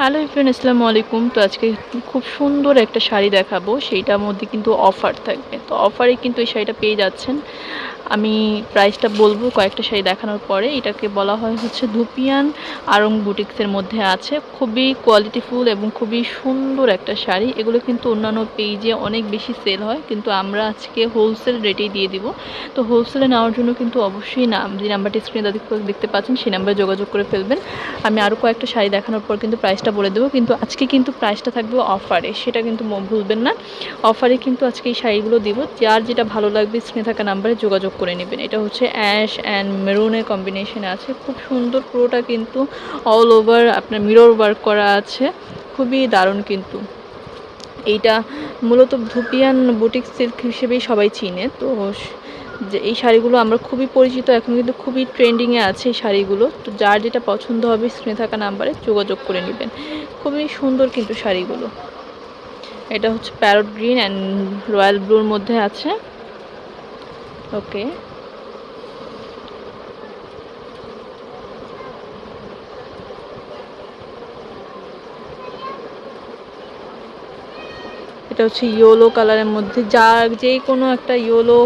Hello ইফরান আসসালামু আলাইকুম। তো আজকে খুব সুন্দর একটা শাড়ি দেখাবো। সেইটার মধ্যে কিন্তু অফার থাকবে। তো অফারে কিন্তু এই শাড়িটা পেয়ে যাচ্ছেন। আমি প্রাইসটা বলব কয়েকটা শাড়ি দেখানোর পরে। এটাকে বলা হয় হচ্ছে ধুপিয়ান আরং বুটিক্সের মধ্যে আছে। খুবই কোয়ালিটিফুল এবং খুবই সুন্দর একটা শাড়ি। এগুলো কিন্তু অন্যান্য পেজে অনেক বেশি সেল হয়। কিন্তু আমরা আজকে হোলসেল রেটেই দিয়ে দিব। তো হোলসেলে নেওয়ার জন্য কিন্তু অবশ্যই নাম, যে নাম্বারটি স্ক্রিনে দেখতে পাচ্ছেন, সেই নাম্বারে যোগাযোগ করে ফেলবেন। আমি আরও কয়েকটা শাড়ি দেখানোর পর কিন্তু প্রাইসটা বলে দেবো, কিন্তু আজকে কিন্তু প্রাইসটা থাকবে অফারে সেটা কিন্তু ভুলবেন না। অফারে কিন্তু আজকে এই শাড়িগুলো দিব, যার যেটা ভালো লাগবে স্ক্রিনে থাকা নাম্বারে যোগাযোগ করে নেবেন। এটা হচ্ছে অ্যাশ অ্যান্ড মেরুনের কম্বিনেশনে আছে, খুব সুন্দর পুরোটা কিন্তু অল ওভার আপনার মিরর ওয়ার্ক করা আছে, খুবই দারুণ কিন্তু। এইটা মূলত ধুপিয়ান বুটিক সিল্ক হিসেবেই সবাই চিনে। তো যে এই শাড়িগুলো আমরা খুবই পরিচিত, এখন কিন্তু খুবই ট্রেন্ডিংয়ে আছে এই শাড়িগুলো। তো যার যেটা পছন্দ হবে, স্ক্রিনে থাকা নাম্বারে যোগাযোগ করে নেবেন। খুবই সুন্দর কিন্তু শাড়িগুলো। এটা হচ্ছে প্যারট গ্রিন অ্যান্ড রয়্যাল ব্লুর মধ্যে আছে। ওকে এটা হচ্ছে ইয়োলো কালারের মধ্যে। যা যে কোনো একটা ইয়োলো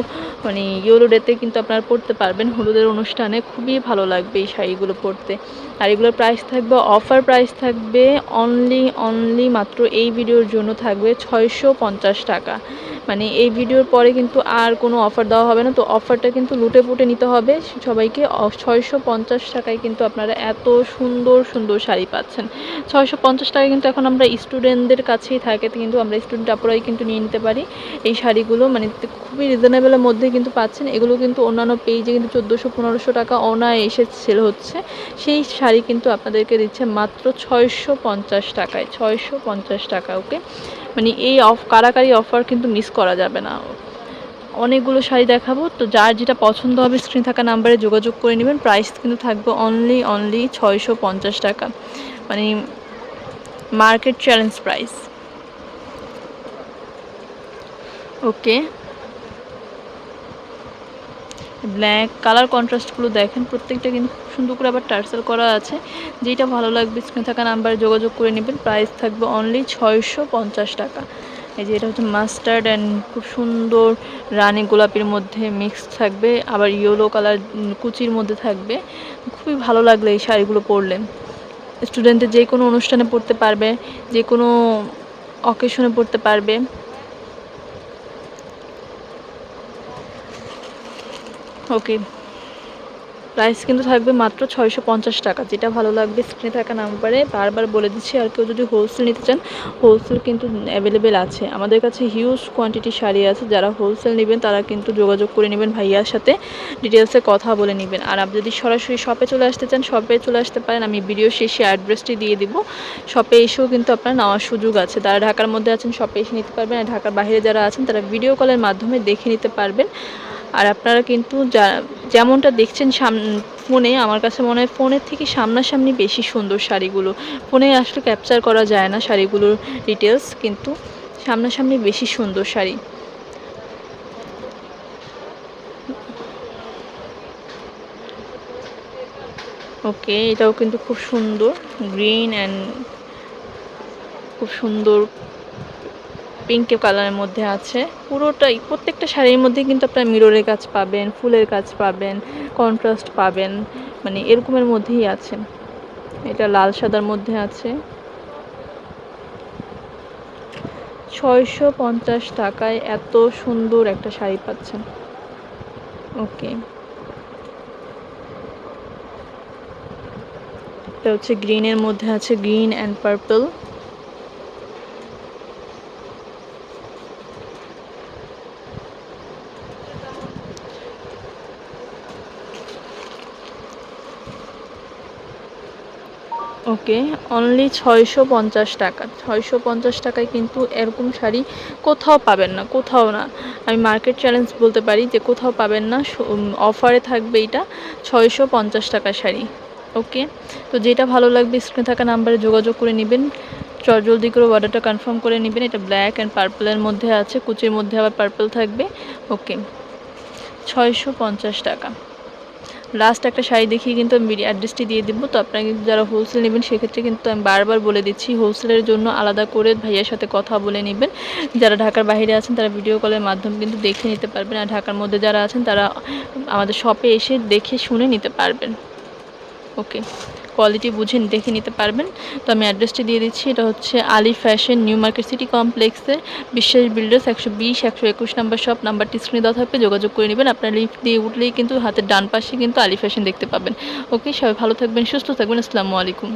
মানে ইয়োলো ডেতে কিন্তু আপনারা পরতে পারবেন হলুদের অনুষ্ঠানে। খুবই ভালো লাগবে এই শাড়িগুলো পরতে আর এগুলোর প্রাইস থাকবে অফার প্রাইস থাকবে অনলি অনলি মাত্র এই ভিডিওর জন্য থাকবে ছয়শো পঞ্চাশ টাকা। মানে এই ভিডিওর পরে কিন্তু আর কোনো অফার দেওয়া হবে না। তো অফারটা কিন্তু লুটে পুটে নিতে হবে। সবাইকে ছয়শো পঞ্চাশ টাকায় কিন্তু আপনারা এত সুন্দর সুন্দর শাড়ি পাচ্ছেন। ছয়শো পঞ্চাশ টাকায় কিন্তু এখন আমরা স্টুডেন্টদের কাছেই থাকে, কিন্তু আমরা স্টুডেন্ট আপুরাই কিন্তু নিয়ে নিতে পারি। এই শাড়িগুলো মানে খুবই রিজনেবলের মধ্যে কিন্তু পাচ্ছেন। এগুলো কিন্তু অন্যান্য পেজে কিন্তু চোদ্দোশো, পনেরোশো টাকা অনায় এসে সেল হচ্ছে। সেই শাড়ি কিন্তু আপনাদেরকে দিচ্ছে মাত্র ছয়শো পঞ্চাশ টাকায়। ছয়শো পঞ্চাশ টাকা ওকে মানে এই অফ কারাকারি অফার কিন্তু মিস করা যাবে না। অনেকগুলো শাড়ি দেখাবো। তো যার যেটা পছন্দ হবে স্ক্রিন থাকা নাম্বারে যোগাযোগ করে নেবেন। প্রাইস কিন্তু থাকবে অনলি অনলি ছয়শো পঞ্চাশ টাকা। মানে market challenge price okay black colour কন্ট্রাস্টগুলো দেখেন, প্রত্যেকটা কিন্তু খুব সুন্দর করে আবার টার্সেল করা আছে। যেটা ভালো লাগবে স্ক্রিনে থাকা নাম্বারে যোগাযোগ করে নেবেন। প্রাইস থাকবে অনলি ছয়শো পঞ্চাশ টাকা। এই যে এটা হচ্ছে মাস্টার্ড অ্যান্ড খুব সুন্দর রানি গোলাপির মধ্যে মিক্স থাকবে। আবার ইয়েলো কালার কুচির মধ্যে থাকবে। খুবই ভালো লাগলে এই শাড়িগুলো পরলে। স্টুডেন্টদের যে কোনো অনুষ্ঠানে পড়তে পারবে যে কোনো অকেশনে পড়তে পারবে। ওকে। প্রাইস কিন্তু থাকবে মাত্র ছয়শো পঞ্চাশ টাকা। যেটা ভালো লাগবে স্ক্রিনে থাকা নাম্বারে বারবার বলে দিচ্ছি, আর কেউ যদি হোলসেল নিতে চান হোলসেল কিন্তু অ্যাভেলেবেল আছে। আমাদের কাছে হিউজ কোয়ান্টিটি শাড়ি আছে। যারা হোলসেল নেবেন, তারা কিন্তু যোগাযোগ করে নেবেন ভাইয়ার সাথে। ডিটেলসে কথা বলে নেবেন। আর আপনি যদি সরাসরি শপে চলে আসতে চান শপে চলে আসতে পারেন। আমি ভিডিও শেষে অ্যাড্রেসটি দিয়ে দিব। শপে এসেও কিন্তু আপনার নেওয়ার সুযোগ আছে। তারা ঢাকার মধ্যে আছেন শপে এসে নিতে পারবেন। আর ঢাকার বাইরে যারা আছেন, তারা ভিডিও কলের মাধ্যমে দেখে নিতে পারবেন। আর আপনারা কিন্তু যেমনটা দেখছেন সাম, ফোনে, আমার কাছে মনে হয় ফোনের থেকে সামনাসামনি বেশি সুন্দর শাড়িগুলো। ফোনে আসলে ক্যাপচার করা যায় না শাড়িগুলোর ডিটেলস কিন্তু সামনাসামনি বেশি সুন্দর শাড়ি। ওকে, এটাও কিন্তু খুব সুন্দর গ্রিন অ্যান্ড খুব সুন্দর পিঙ্ক কালারের মধ্যে আছে। পুরোটাই, প্রত্যেকটা শাড়ির মধ্যে কিন্তু আপনার মিররের কাজ পাবেন, ফুলের কাজ পাবেন কন্ট্রাস্ট পাবেন মানে এরকমের মধ্যেই আছে। এটা লাল সাদার মধ্যে আছে। ছয়শো পঞ্চাশ টাকায় এত সুন্দর একটা শাড়ি পাচ্ছেন। ওকে। এটা হচ্ছে গ্রিনের মধ্যে আছে, green and purple. Okay only ছয়শো পঞ্চাশ টাকা। ছয়শো পঞ্চাশ টাকায় কিন্তু এরকম শাড়ি কোথাও পাবেন না, কোথাও না। আমি মার্কেট চ্যালেঞ্জ বলতে পারি যে কোথাও পাবেন না অফারে থাকবে এটা ছয়শো পঞ্চাশ টাকা শাড়ি। ওকে, তো যেটা ভালো লাগবে স্ক্রিনে থাকা নাম্বারে যোগাযোগ করে নেবেন। জলদি করে অর্ডারটা কনফার্ম করে নেবেন। এটা ব্ল্যাক অ্যান্ড পার্পলের মধ্যে আছে, কুচির মধ্যে আবার পার্পল থাকবে। ওকে, ছয়শো পঞ্চাশ টাকা। লাস্ট একটা শাড়ি দেখিয়ে কিন্তু আমি অ্যাড্রেসটি দিয়ে দেবো। তো আপনারা কিন্তু যারা হোলসেল নেবেন, সেক্ষেত্রে কিন্তু আমি বারবার বলে দিচ্ছি হোলসেলের জন্য আলাদা করে ভাইয়ার সাথে কথা বলে নেবেন। যারা ঢাকার বাইরে আছেন, তারা ভিডিও কলের মাধ্যমে কিন্তু দেখে নিতে পারবেন। আর ঢাকার মধ্যে যারা আছেন, তারা আমাদের শপে এসে দেখে শুনে নিতে পারবেন। ওকে কোয়ালিটি বুঝে দেখে নিতে পারবেন। তো আমি অ্যাড্রেসটি দিয়ে দিচ্ছি, এটা হচ্ছে Ali fashion new market city কমপ্লেক্সে বিশ্বাস বিল্ডার্স একশো বিশ, একশো একুশ নাম্বার শপ নাম্বারটি স্ক্রিনে দেওয়া থাকবে, যোগাযোগ করে নেবেন। আপনার লিফট দিয়ে উঠলেই কিন্তু হাতের ডান পাশে কিন্তু আলি ফ্যাশন দেখতে পাবেন। ওকে সবাই ভালো থাকবেন, সুস্থ থাকবেন, আসসালামু আলাইকুম।